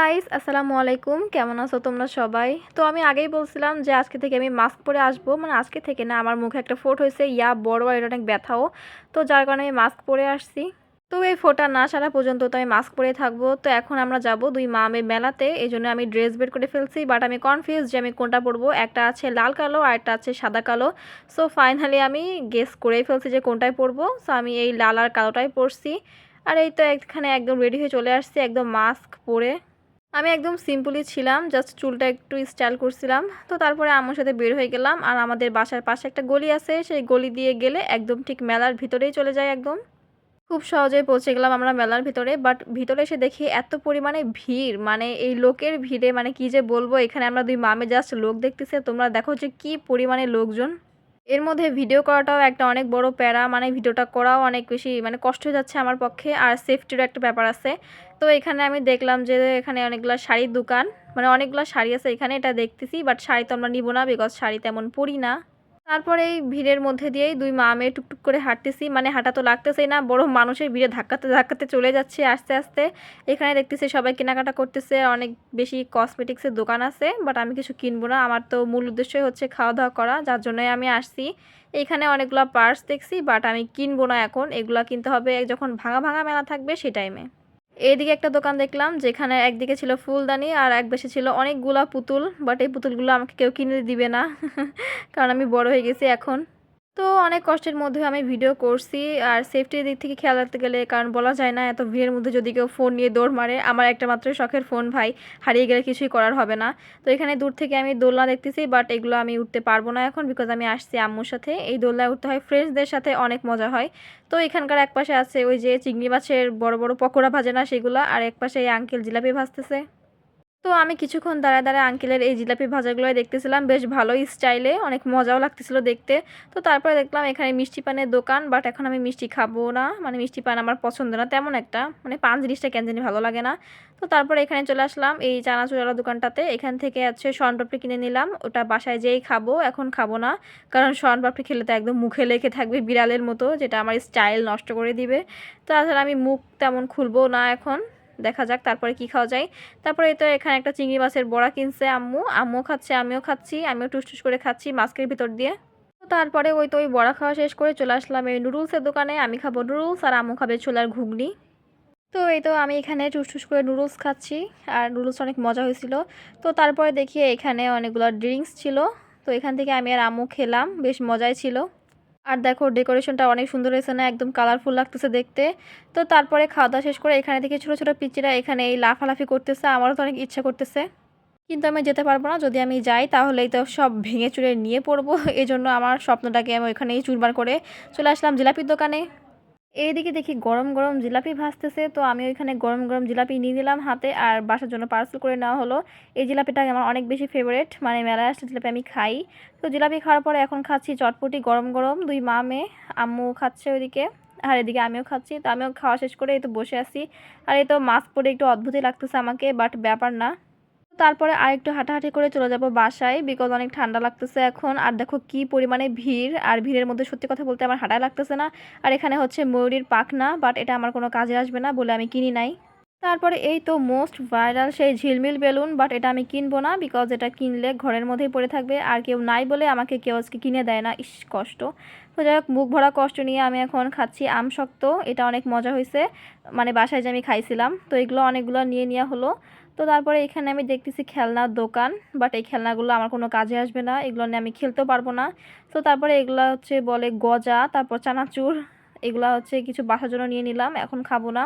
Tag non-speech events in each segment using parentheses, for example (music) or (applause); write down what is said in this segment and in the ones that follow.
Guys আসসালামু আলাইকুম। কেমন আছো তোমরা সবাই? তো আমি আগেই বলছিলাম যে আজকে থেকে আমি মাস্ক পরে আসব। মানে আজকে থেকে না, আমার মুখে একটা ফোট হয়েছে। ইয়া, বড় আর এটা অনেক ব্যথাও। তো যার কারণে আমি মাস্ক পরে আসছি। তো এই ফোটা না সারা পর্যন্ত তো আমি মাস্ক পরে থাকব। তো এখন আমরা যাব দুই মা মেয়ে মেলাতে। এই জন্য আমি ড্রেস বের করে ফেলছি। বাট আমি কনফিউজ যে আমি কোনটা পরবো। একটা আছে লাল কালো, আর একটা আছে সাদা কালো। সো ফাইনালি আমি গেস করেই ফেলছি যে কোনটায় পরবো। সো আমি এই লাল আর কালোটাই পরছি। আর এই তো এখানে একদম রেডি হয়ে চলে আসছি, একদম মাস্ক পরে। আমি একদম সিম্পলি ছিলাম জাস্ট চুলটা একটু স্টাইল করছিলাম। তো তারপরে আমার সাথে বের হয়ে গেলাম আর আমাদের বাসার পাশে একটা গলি আছে, সেই গলি দিয়ে গেলে একদম ঠিক মেলার ভিতরেই চলে যায় একদম। খুব সহজেই পৌঁছে গেলাম আমরা মেলার ভিতরে বাট ভিতরে এসে দেখি এত পরিমাণে ভিড় মানে এই লোকের ভিড়ে মানে কি যে বলব, এখানে আমরা দুই মামে জাস্ট লোক দেখতেছে তোমরা দেখো যে কি পরিমাণে লোকজন। এর মধ্যে ভিডিও করাটাও একটা অনেক বড় প্যারা মানে ভিডিওটা করাও অনেক বেশি মানে কষ্ট হয়ে যাচ্ছে আমার পক্ষে, আর সেফটিরও একটা ব্যাপার আছে। তো এখানে আমি দেখলাম যে এখানে অনেকগুলো শাড়ির দোকান। মানে অনেকগুলো শাড়ি আছে, এখানে এটা দেখতেছি বাট শাড়ি তো আমরা নিব না বিকজ শাড়ি তেমন পরি না। তারপরে এই ভিড়ের মধ্যে দিয়েই দুই মা মেয়ে টুকটুক করে হাঁটতেছি মানে হাঁটা তো লাগতেছেই না, বড় মানুষের ভিড়ে ধাক্কাতে ধাক্কাতে চলে যাচ্ছে আস্তে আস্তে। এখানে দেখতেছি সবাই কেনাকাটা করতেছে, অনেক বেশি কসমেটিক্সের দোকান আছে বাট আমি কিছু কিনবো না, আমার তো মূল উদ্দেশ্যই হচ্ছে খাওয়া দাওয়া করা, যার জন্যই আমি আসছি। এখানে অনেকগুলো পার্স দেখছি বাট আমি কিনবো না এখন, এগুলো কিনতে হবে যখন ভাঙা ভাঙা মেলা থাকবে সেই টাইমে এইদিকে একটা দোকান দেখলাম যেখানে একদিকে ছিল ফুলদানি আর এক বেশি ছিল অনেকগুলা পুতুল বাট এই পুতুলগুলো আমাকে কেউ কিনে দিবে না, (laughs) কারণ আমি বড় হয়ে গেছি এখন। তো অনেক কষ্টের মধ্যে আমি ভিডিও করছি। আর সেফটির দিক থেকে খেয়াল রাখতে গেলে, কারণ বলা যায় না, এত ভিড়ের মধ্যে যদি কেউ ফোন নিয়ে দৌড় মারে, আমার একটা মাত্র শখের ফোন ভাই, হারিয়ে গেলে কিছুই করার হবে না। তো এখানে দূর থেকে আমি দোলনা দেখতেছি বাট এগুলো আমি উঠতে পারব না এখন বিকজ আমি আসছি আম্মুর সাথে। এই দোলনায় উঠতে হয় ফ্রেন্ডসদের সাথে অনেক মজা হয়। তো এখানকার এক পাশে আছে ওই যে চিংড়ি মাছের বড় বড় পকোড়া ভাজে না সেগুলো, আর এক পাশে এই আঙ্কেল জিলাপি ভাজতেছে। তো আমি কিছুক্ষণ দাঁড়ায় দাঁড়ায় আঙ্কেলের এই জিলাপি ভাজাগুলোই দেখতেছিলাম, বেশ ভালোই স্টাইলে অনেক মজাও লাগতেছিল দেখতে। তো তারপরে দেখলাম এখানে মিষ্টি পানের দোকান বাট এখন আমি মিষ্টি খাব না। মানে মিষ্টি পান আমার পছন্দ না, তেমন একটা। মানে পান জিনিসটা কেন জানি ভালো লাগে না। তো তারপরে এখানে চলে আসলাম এই চানাচুরালা দোকানটাতে। এখান থেকে আছে শনপাপড়ি কিনে নিলাম। ওটা বাসায় যেই খাব, এখন খাব না। কারণ শনপাপড়ি খেলে তো একদম মুখে লেগে থাকবে বিড়ালের মতো, যেটা আমার স্টাইল নষ্ট করে দিবে। তাছাড়া আমি মুখ তেমন খুলবো না এখন। দেখা যাক তারপরে কি খাওয়া যায়। তারপরে তো এখানে একটা চিংড়ি মাছের বড়া কিনছে আম্মু। আম্মু খাচ্ছে, আমিও খাচ্ছি, আমিও টুস টুস করে খাচ্ছি মাস্কের ভিতর দিয়ে। তারপরে ওই তো ওই বড়া খাওয়া শেষ করে চলে আসলাম এই নুডলসের দোকানে। আমি খাব নুডলস আর আম্মু খাবে ছোলার ঘুগনি। তো এই তো আমি এখানে টুস টুস করে নুডলস খাচ্ছি আর নুডলস অনেক মজা হয়েছিল। তো তারপরে দেখি এখানে অনেকগুলো ড্রিঙ্কস ছিল। তো এখান থেকে আমি আর আম্মু খেলাম, বেশ মজাই ছিল। আর দেখো, ডেকোরেশনটা অনেক সুন্দর হয়েছে না, একদম কালারফুল লাগতেছে দেখতে। তো তারপরে খাওয়া দাওয়া শেষ করে এখানে থেকে ছোটো ছোটো পিচিরা এখানে এই লাফালাফি করতেছে, আমারও তো অনেক ইচ্ছা করতেছে। কিন্তু আমি যেতে পারব না, যদি আমি যাই তাহলেই তো সব ভেঙে চুরে নিয়ে পড়ব (laughs) এই জন্য আমার স্বপ্নটাকে আমি ওইখানেই চুরবার করে চলে আসলাম জিলাপির দোকানে। এইদিকে দেখি গরম গরম জিলাপি ভাজতেছে। তো আমি ওইখানে গরম গরম জিলাপি নিয়ে নিলাম হাতে আর বাসার জন্য পার্সেল করে নেওয়া হলো। এই জিলাপিটা আমার অনেক বেশি ফেভারেট মানে মেলায় আসলে জিলাপি আমি খাই। তো জিলাপি খাওয়ার পরে এখন খাচ্ছি চটপটি গরম গরম। দুই মা মেয়ে আম্মু খাচ্ছে ওইদিকে, আর এদিকে আমিও খাচ্ছি। তো আমিও খাওয়া শেষ করে এই তো বসে আছি। আর এই তো মাস্ক পরে একটু অদ্ভুতই লাগতেছে আমাকে বাট ব্যাপার না। তারপরে আরেকটু হাঁটাহাঁটি করে চলে যাব বাসায়। বিকজ অনেক ঠান্ডা লাগতেছে এখন। আর দেখো কি পরিমাণে ভিড়। আর ভিড়ের মধ্যে সত্যি কথা বলতে আমার হাঁটাই লাগতেছে না। আর এখানে হচ্ছে ময়ূরীর পাখনা বাট এটা আমার কোনো কাজে আসবে না বলে আমি কিনি নাই। তারপরে এই তো মোস্ট ভাইরাল সেই ঝিলমিল বেলুন বাট এটা আমি কিনবো না বিকজ এটা কিনলে ঘরের মধ্যেই পড়ে থাকবে। আর কেউ নাই বলে আমাকে কেউ আজকে কিনে দেয় না। ইস, কষ্ট। তো যাই হোক, মুখ ভরা কষ্ট নিয়ে আমি এখন খাচ্ছি আম শক্ত। এটা অনেক মজা হয়েছে মানে বাসায় যে আমি খাইছিলাম। তো এগুলো অনেকগুলো নিয়ে নেওয়া হলো। তো তারপরে এখানে আমি দেখতেছি খেলনার দোকান বাট এই খেলনাগুলো আমার কোনো কাজে আসবে না, এগুলো নিয়ে আমি খেলতেও পারব না। তো তারপরে এগুলো হচ্ছে বলে গজা, তারপর চানাচুর, এগুলো হচ্ছে কিছু বাসার জন্য নিয়ে নিলাম, এখন খাব না।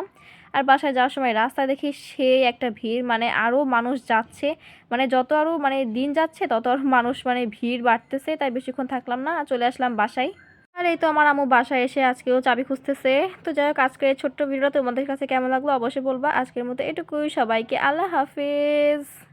আর বাসায় যাওয়ার সময় রাস্তায় দেখি সেই একটা ভিড় মানে আরও মানুষ যাচ্ছে মানে যত আরও মানে দিন যাচ্ছে তত আরও মানুষ মানে ভিড় বাড়তেছে, তাই বেশিক্ষণ থাকলাম না, চলে আসলাম বাসায়। আর এই তো আমার আমু বাসায় এসে আজকেও চাবি খুঁজতেছে। তো যাই হোক আজকের ছোট্ট ভিডিও তোমাদের কাছে কেমন লাগল অবশ্যই বলবা। আজকের মতো এটুকুই। সবাইকে আল্লাহ হাফিজ।